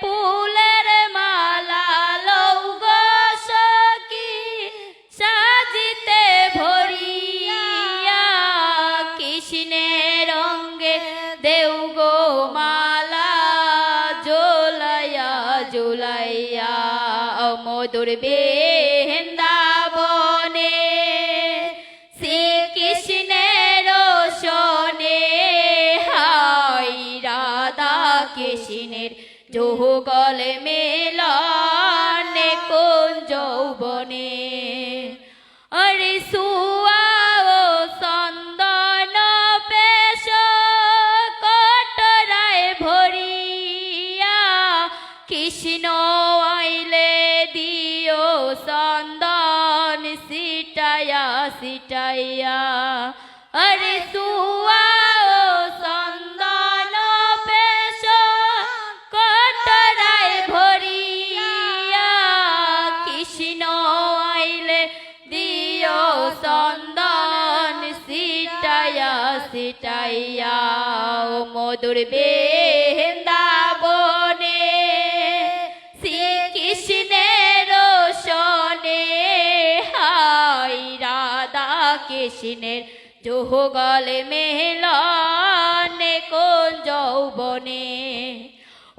ফুলের মালা লৌগ সখী সাজিতে ভরিয়া কৃষ্ণের দেউ গো মালা কৃষ্ণের যোগল মেলনে কোন যৌবনে? আরে সুয়াও চন্দন পেশ কটরায় ভরিয়া, কৃষ্ণ আইলে দিও চন্দন, সিটায়া, সিটাইয়া। আরে সুয়াও সিটাইয়া ও মধুর বৃন্দাবনে, শ্রীকৃষ্ণের শোনে হাই রাধা কৃষ্ণের যোগল মেলনে কোন যৌবনে।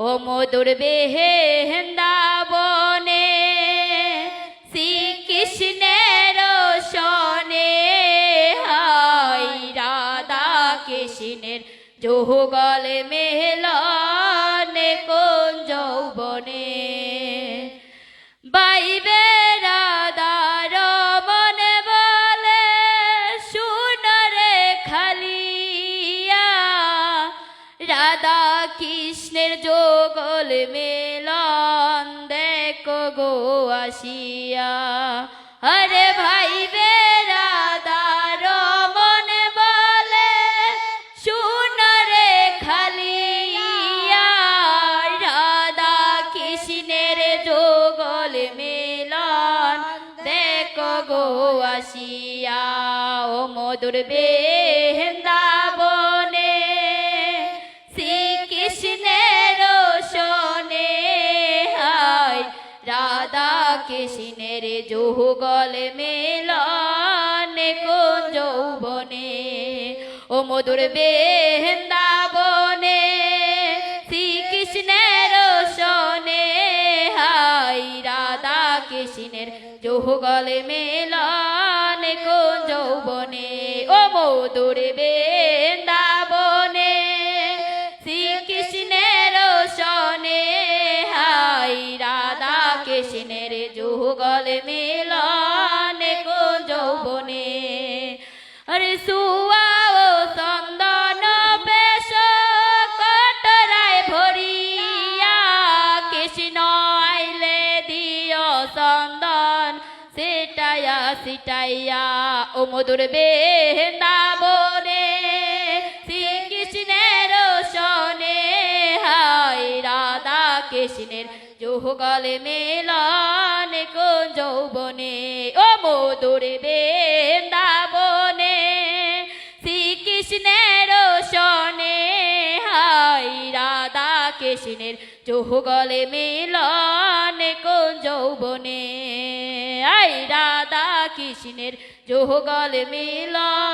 ও মধুর বৃন্দাবনে কৃষ্ণের যোগল মেলনে কোন যৌবনে? বাইবে শুনরে খালিয়া, রাধা কৃষ্ণের যোগল মেলন দেখো গো আসিয়া। মধুর বৃন্দাবনে, শ্রীকৃষ্ণের শোনে হায়, রাধা কৃষ্ণের যৌগল মেলন কোন যৌবনে, ও মধুর বৃন্দাবনে, শ্রীকৃষ্ণের শোনে হাই রাধা কৃষ্ণের যৌগল মেলন মধুর বৃন্দাবনে শ্রীকৃষ্ণের সনে হাই রাধা কৃষ্ণের যুগল মিলন। সিটাইয়া ও মধুর বৃন্দাবনে, শ্রীকৃষ্ণের শোনে হাই রাধা কৃষ্ণের যৌগল মেলন কোন যৌবনে ও মধুর বৃন্দাবনে, শ্রীকৃষ্ণের শোনে হাই রাধা কৃষ্ণের যৌগল মিলন কোন যৌবনে আই রাধা কৃষ্ণের যোগল মিলন